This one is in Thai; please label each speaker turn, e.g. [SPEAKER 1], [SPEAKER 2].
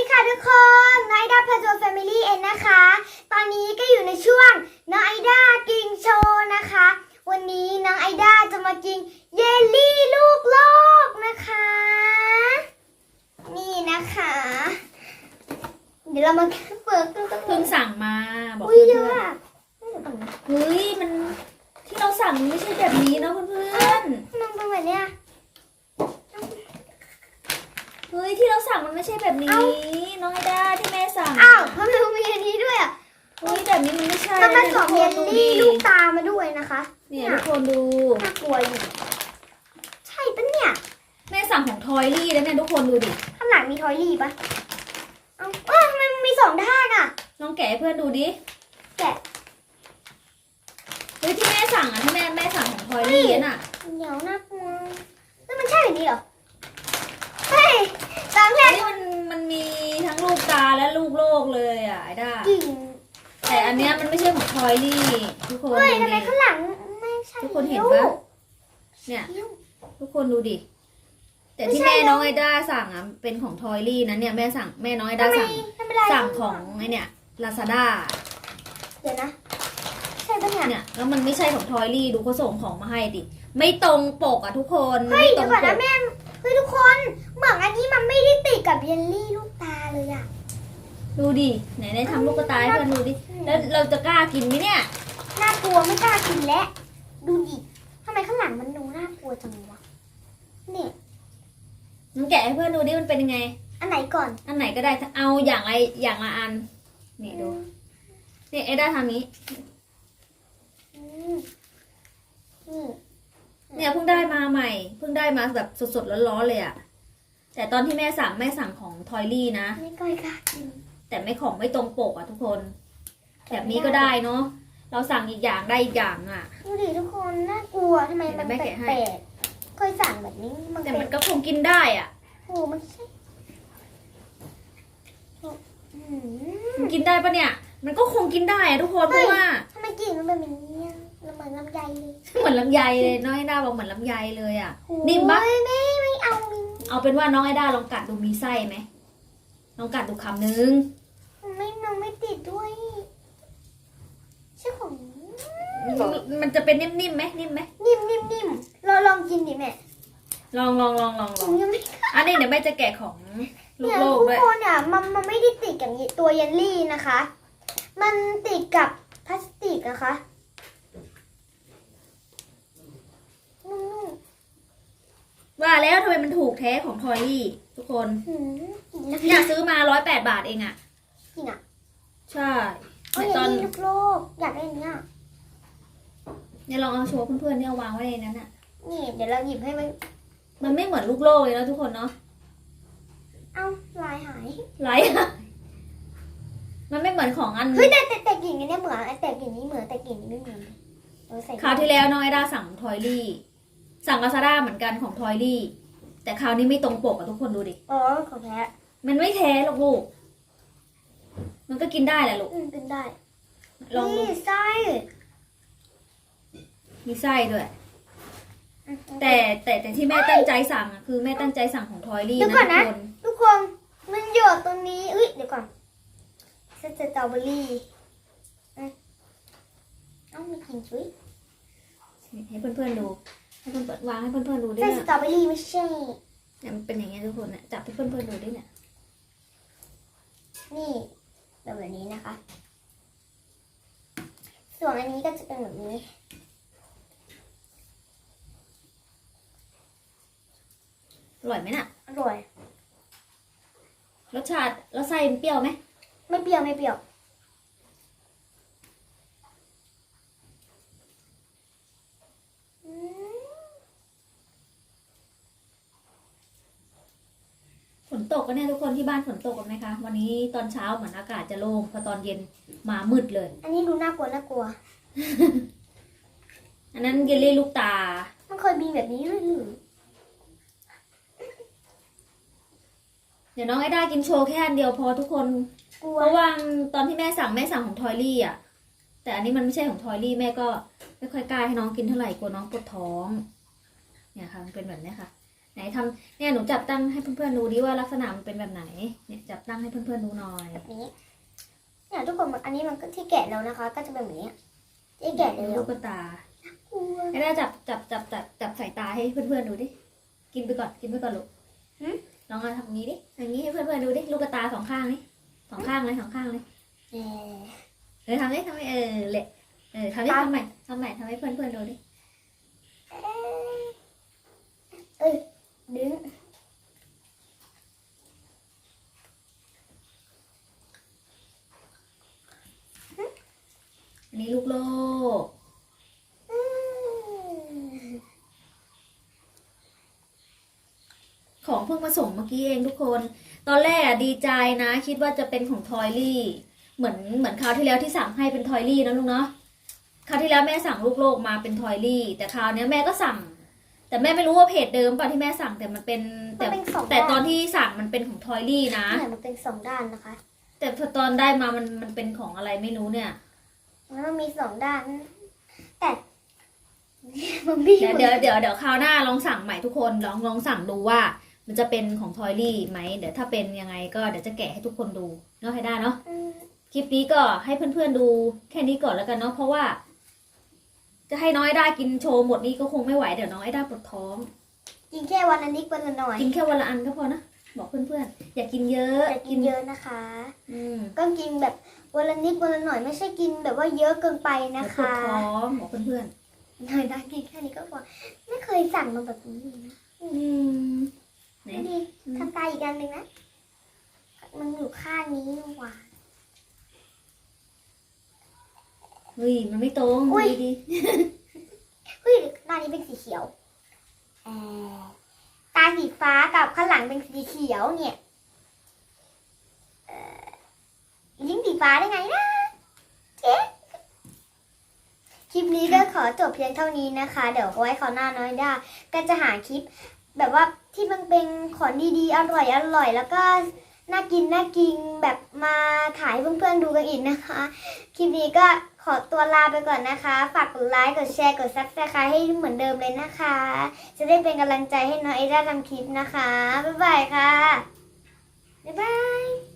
[SPEAKER 1] ดีค่ะทุกคนน้อยดาพาโจแฟมิลี่เองนะคะ ตอนนี้ก็อยู่ในช่วงน้องไอด้ากินโชว์นะคะ วันนี้น้องไอด้าจะมากินเยลลี่ลูกโลกนะคะ นี่นะคะ เดี๋ยวเรามาเปิดกันกัน
[SPEAKER 2] เพิ่งสั่งมาบอก
[SPEAKER 1] อุ้ย
[SPEAKER 2] เพื่
[SPEAKER 1] เย
[SPEAKER 2] อ
[SPEAKER 1] อะ
[SPEAKER 2] น
[SPEAKER 1] อะไม่เดี๋ยวก่อนนะ
[SPEAKER 2] ๆเฮ้ยมันที่เราสั่งมันไม่ใช่แบบนี้นะเพื่อน
[SPEAKER 1] มันเป็นแบบเนี้ย
[SPEAKER 2] ๆ เฮ้ยที่เราสั่งมันไม่ใช่แบบนี้ น้องไอด้าที่แม่สั่ง
[SPEAKER 1] อ้าวทำไมมันมีอันนี้ด้วยอะ
[SPEAKER 2] เฮ้ยแบบนี้มันไม่ใช่
[SPEAKER 1] มันผสมเยล
[SPEAKER 2] ทุกคนดู
[SPEAKER 1] ลี่
[SPEAKER 2] ดิ
[SPEAKER 1] ลูกตามาด้วยนะคะ
[SPEAKER 2] เนี่ยทุกคนดู
[SPEAKER 1] น่ากลัวอยู่ ใช่ปะเนี่ย
[SPEAKER 2] แม่สั่งของทอยลี่แล้วเนี่ยทุกคนดูดิ
[SPEAKER 1] ข้างหลังมีทอยลี่ปะเอาเอ้ยทำไมมันมีสองด้านอะ
[SPEAKER 2] ลองแกะให้เพื่อนดูดิ
[SPEAKER 1] แกะ
[SPEAKER 2] เฮ้ยที่แม่สั่งอะที่แม่แม่สั่งของทอยลี่อะน่ะ
[SPEAKER 1] เหนียวน่ากลัวแล้วมันใช่แบบนี้เหรอ เฮ้ยตามแร
[SPEAKER 2] อั
[SPEAKER 1] ก
[SPEAKER 2] นนี้มัน มันมีทั้งลูกตาและลูกโลกเลยอะไอด้า
[SPEAKER 1] กิ่ง
[SPEAKER 2] แต่อันเนี้ยมันไม่ใช่ของทอยลี่ ทุกคน
[SPEAKER 1] เฮ้ย
[SPEAKER 2] ดู
[SPEAKER 1] ทำไม
[SPEAKER 2] ดิ
[SPEAKER 1] ข้างหลังไม่ใช่
[SPEAKER 2] ทุกคนเห็น
[SPEAKER 1] ลู
[SPEAKER 2] ปะ
[SPEAKER 1] ก
[SPEAKER 2] เนี่ย
[SPEAKER 1] คิ้ว
[SPEAKER 2] ทุกคนดูดิ แต่
[SPEAKER 1] ไม่
[SPEAKER 2] ที่
[SPEAKER 1] ใช่
[SPEAKER 2] แม่
[SPEAKER 1] แล้ว
[SPEAKER 2] น้องไอด้าสั่งอะเป็นของทอยลี่นะเนี่ยแม่สั่งแม่น้องไอด้า
[SPEAKER 1] ทำไม
[SPEAKER 2] สั่ง
[SPEAKER 1] ทำไมได้
[SPEAKER 2] สั่งของไอเนี่ยลาซาด้า
[SPEAKER 1] เดี๋ยวนะใช่ปะเนี่ย
[SPEAKER 2] เนี่ยแล้วมันไม่ใช่ของทอยลี่ดูเขาส่งของมาให้ดิไม่ตรงปกอะทุกคนมัน
[SPEAKER 1] เฮ้ย
[SPEAKER 2] ไม่ตร
[SPEAKER 1] เดี๋ย
[SPEAKER 2] ง
[SPEAKER 1] วก่อน
[SPEAKER 2] ป
[SPEAKER 1] นะ
[SPEAKER 2] ก
[SPEAKER 1] แม่เฮ้ยทุกคนเหมือนอันนี้มันไม่ได้ติดกับเยลลี่ลูก ตาเลยอะ
[SPEAKER 2] ดูดิไหนไหนทำลูกกระต่ายให้เพื่อนดูดิแล้วเราจะกล้ากินไหมเนี่ย
[SPEAKER 1] น่ากลัวไม่กล้ากินแล้วดูดิทำไมข้างหลังมันดูน่ากลัวจังวะเนี่ย
[SPEAKER 2] มันแกะให้เพื่อนดูดิมันเป็นยังไง
[SPEAKER 1] อันไหนก่อน
[SPEAKER 2] อันไหนก็ได้เอาอย่างไรอย่างละอันนี่ดูนี่ไอด้าทำนี้
[SPEAKER 1] อืมนี่
[SPEAKER 2] เนี่ยเพิ่งได้มาใหม่เพิ่งได้มาแบบสดๆร้อนๆเลยอะ แต่ตอนที่แม่สั่งแม่สั่งของทอยลี่นะ
[SPEAKER 1] ไม่ค่อยกล้ากิน
[SPEAKER 2] แต่ไม่ของไม่ตรงปกอะทุกคน แบบนี้ก็ได้เนาะเราสั่งอีกอย่างได้อีกอย่างอะ
[SPEAKER 1] ดูดิทุกคนน่ากลัวทำไมมัน
[SPEAKER 2] เดี๋
[SPEAKER 1] แป
[SPEAKER 2] ยวแม่แกะให้
[SPEAKER 1] ลกๆเคยสั่งแบบนี้มัน
[SPEAKER 2] แต่
[SPEAKER 1] เป็
[SPEAKER 2] มันนก็คงกินได้อะ
[SPEAKER 1] โอ้มันใช่อืม
[SPEAKER 2] มันกินได้ปะเนี่ย มันก็คงกินได้อะทุกคนเพราะว่า
[SPEAKER 1] ทำไมกลิ่นมันเป็นแบบนี้อะมันเหมือนลำไยเลย
[SPEAKER 2] เหมือนลำไยเลยน้องไอด้าบอกเหมือนลำไยเลยอะนิ่มปะ
[SPEAKER 1] โอ้ยไม่ไม่เอานิ่ม
[SPEAKER 2] เอาเป็นว่าน้องไอด้าลองกัดดูมีไส้ไหมลองกัดดูคำนึง
[SPEAKER 1] ไม่น้องไม่ติดด้วย ใช่ของ
[SPEAKER 2] มันจะเป็นนิ่มๆไหมนิ่มไหม
[SPEAKER 1] นิ่มนิ่มนิ่มเราลองกินดิแม่
[SPEAKER 2] ลองลองลองลองล
[SPEAKER 1] ผ
[SPEAKER 2] อง
[SPEAKER 1] มยังไม่
[SPEAKER 2] อันนี้เดี๋ยวแม่จะแกะของลู
[SPEAKER 1] เนี่ย
[SPEAKER 2] กโลก
[SPEAKER 1] ทุก
[SPEAKER 2] ด้วย
[SPEAKER 1] คนอะมันมันไม่ได้ติดกับตัวเยลลี่นะคะ มันติดกับพลาสติกนะคะนุ่ม
[SPEAKER 2] ว่าแล้วทำไมมันถูกแท้ของทอยลี่ทุกคน
[SPEAKER 1] ๆหืมกินแล้ว
[SPEAKER 2] เนี่ยซื้อมาร้อยแปดบาทเองอะ
[SPEAKER 1] จริงอะ
[SPEAKER 2] ใช่
[SPEAKER 1] เอา
[SPEAKER 2] เนี่ย
[SPEAKER 1] เย
[SPEAKER 2] ต
[SPEAKER 1] ล
[SPEAKER 2] อน
[SPEAKER 1] ลี่ลูกโลกอยากได้อันเนี้ย
[SPEAKER 2] เนี่ยลองเอาโชว์เพื่อนๆที่เอาวางไว้ในนั้นอะ
[SPEAKER 1] นี่เดี๋ยวเราหยิบให้มัน
[SPEAKER 2] มันไม่เหมือนลูกโลกเลยนะทุกคนเนาะ
[SPEAKER 1] เอ้าลายหาย
[SPEAKER 2] ไรอะมันไม่เหมือนของอัน
[SPEAKER 1] เฮ้ยแต่แต่แต่กลิ่นอันเนี้ยเหมือนไอ้แต่กลิ่นนี้เหมือนแต่กลิ่นนี้ไม่เหมือนเออใส่
[SPEAKER 2] คราวที่แล้วน้องไอด้าสั่งทอยลี่ สั่งลาซาด้าเหมือนกันของทอยลี่ แต่คราวนี้ไม่ตรงปกอะทุกคนดูดิ
[SPEAKER 1] อ๋อของแท้
[SPEAKER 2] มันไม่แท้หรอกลูก มันก็กินได้แหละลูก
[SPEAKER 1] อืมเป็นได้
[SPEAKER 2] ลองดู
[SPEAKER 1] นี่ไส้
[SPEAKER 2] มีไส้ด้วย
[SPEAKER 1] อืม
[SPEAKER 2] แต่แต่แต่ที่แม่ตั้งใจสั่งอะคือแม่ตั้งใจสั่งของทอยลี่
[SPEAKER 1] เดี๋ยว
[SPEAKER 2] นะ
[SPEAKER 1] ก่อน
[SPEAKER 2] ทุก
[SPEAKER 1] นะ
[SPEAKER 2] คน
[SPEAKER 1] ทุกคนมันหยดตรงนี้อุ้ยเดี๋ยวก่อนสตรอเบอรี่อืมเอ้ามีกลิ่นจุ้ย
[SPEAKER 2] ให้เพื่อนๆดู ให้เพื่อนๆวางให้เพื่อนๆดูด้วย
[SPEAKER 1] ใช่ส
[SPEAKER 2] เนี่ย
[SPEAKER 1] ตรอเบอรี่ไม่ใช่
[SPEAKER 2] เนี่ยมันเป็นอย่างเงี้ยทุกคนเนี่ยจับให้เพื่อนๆดูด้วยเนี่ย
[SPEAKER 1] นี่แบบแบบนี้นะคะ ส่วนอันนี้ก็จะเป็นแบบนี้
[SPEAKER 2] อร่อยไหมน่ะ
[SPEAKER 1] อร่อย
[SPEAKER 2] รสชาติแล้วไส้มันเปรี้ยวไหม
[SPEAKER 1] ไม่เปรี้ยวไม่เปรี้ยว
[SPEAKER 2] นตกกันเนี่ยทุกคนที่บ้านฝนตกกันไหมคะ วันนี้ตอนเช้าเหมือนอากาศจะโล่งพอตอนเย็นมามืดเลย
[SPEAKER 1] อันนี้ดูน่ากลัวน่ากลัว
[SPEAKER 2] อันนั้นเยลลี่ลูกตา
[SPEAKER 1] มันเคยมีแบบนี้ด้วยหรือ
[SPEAKER 2] เดี๋ยวน้องไอ้ด้ากินโชว์แค่อันเดียวพอทุกคน
[SPEAKER 1] กลัว
[SPEAKER 2] เพราะว่าตอนที่แม่สั่งแม่สั่งของทอยลี่อะ แต่อันนี้มันไม่ใช่ของทอยลี่แม่ก็ไม่ค่อยกล้าให้น้องกินเท่าไหร่กลัวน้องปวดท้อง เนี่ยค่ะมันเป็นแบบเนี้ยค่ะ ไหนทำเนี่ยหนูจับตั้งให้เพื่อนๆดูดิว่าลักษณะมันเป็นแบบไหน เนี่ยจับตั้งให้เพื่อนๆดูหน่อย
[SPEAKER 1] แบบนี้เนี่ยทุกคนมันอันนี้มันก็ที่แกะแล้วนะคะ ก็จะเป็นแบบนี้ที่แกะแล้ว
[SPEAKER 2] ลูกตา
[SPEAKER 1] กลัว
[SPEAKER 2] ไอ้ได้จับจับจับจับจับใส่ตาให้เพื่อนๆดูดิ กินไปก่อนกินไปก่อนลูกลองมาทำอย่างนี้ดิอย่างนี้ให้เพื่อนๆดูดิลูกตาสองข้างนี่สองข้างเลยสองข้างเลย
[SPEAKER 1] เออ
[SPEAKER 2] เออทำดิทำดิเออเละเออทำดิทำใหม่ทำใหม่ทำให้เพื่อนๆดูดิ
[SPEAKER 1] เอ้ยดึง
[SPEAKER 2] อันนี้ลูกโลก
[SPEAKER 1] อืม
[SPEAKER 2] ของเพิ่งมาส่งเมื่อกี้เองทุกคน ตอนแรกอะดีใจนะ คิดว่าจะเป็นของทอยลี่ เหมือนเหมือนคราวที่แล้วที่สั่งให้เป็นทอยลี่นะลูกเนาะคราวที่แล้วแม่สั่งลูกโลกมาเป็นทอยลี่ แต่คราวเนี้ยแม่ก็สั่ง แต่แม่ไม่รู้ว่าเพจเดิมป่ะที่แม่สั่งแต่มันเป็น
[SPEAKER 1] มั
[SPEAKER 2] แต่
[SPEAKER 1] นเป็นสอง
[SPEAKER 2] แต่
[SPEAKER 1] ด้าน
[SPEAKER 2] ตอนที่สั่งมันเป็นของทอยลี่นะ
[SPEAKER 1] เนี่ยมันเป็นสองด้านนะคะ
[SPEAKER 2] แต่พอตอนได้มามันมันเป็นของอะไรไม่รู้เนี่ย
[SPEAKER 1] แล้วมันมีสองด้าน แต่มันมี
[SPEAKER 2] เดี๋ยวเดี๋ยวเดี๋ยวเดี๋ยวคราวหน้าลองสั่งใหม่ทุกคนลองลองสั่งดูว่า มันจะเป็นของทอยลี่ไหมเดี๋ยวถ้าเป็นยังไงก็เดี๋ยวจะแกะให้ทุกคนดูเนาะให้ได้เนาะ
[SPEAKER 1] อืม
[SPEAKER 2] คลิปนี้ก็ให้เพื่อนๆดูแค่นี้ก่อนแล้วกันเนาะเพราะว่า จะให้น้อยได้กินโชว์หมดนี้ก็คงไม่ไหวเดี๋ยวน้องไอ้ด้าปวดท้อง
[SPEAKER 1] กินแค่วันละนิดวันละหน่อย
[SPEAKER 2] กินแค่วันละอันก็พอนะบอกเพื่อนๆอย่ากินเยอะ
[SPEAKER 1] แต่กินเยอะนะคะ
[SPEAKER 2] อืม
[SPEAKER 1] ก็กินแบบวันละนิดวันละหน่อยไม่ใช่กินแบบว่าเยอะเกินไปนะ
[SPEAKER 2] เดี๋ยวปวด
[SPEAKER 1] คะ
[SPEAKER 2] ท้องบอกเพื่อน
[SPEAKER 1] หน่อยนะกินแค่นี้ก็พอไม่เคยสั่งมาแบบนี้เลยนะ
[SPEAKER 2] ๆอืมไห น
[SPEAKER 1] ดูดิทำตาอีกอันหนึ่งนะ มันอยู่ข้างนี้นี่หว่า
[SPEAKER 2] เฮ้ยมันไม่ตรง
[SPEAKER 1] อุ๊ย
[SPEAKER 2] ดี
[SPEAKER 1] เฮ้ยหน้านี้เป็นสีเขียวเอ่อตาสีฟ้ากับข้างหลังเป็นสีเขียวเนี่ยเอ่อลิ้นสีฟ้าได้ไงนะเอ๊ะคลิปนี้ก็ขอจบเพียงเท่านี้นะคะ เดี๋ยวไว้คราวหน้าน้อยด้าก็จะหาคลิป แบบว่าที่มันเป็นของดีๆ อร่อยอร่อย แล้วก็น่ากินน่ากินแบบมาถ่ายเพื่อนๆดูกันอีกนะคะ คลิปนี้ก็ขอตัวลาไปก่อนนะคะ ฝากกดไลค์ กดแชร์ กดซับสไครต์ให้เหมือนเดิมเลยนะคะ จะได้เป็นกำลังใจให้น้องเอด้าทำคลิปนะคะ บ๊ายบายค่ะ บ๊ายบาย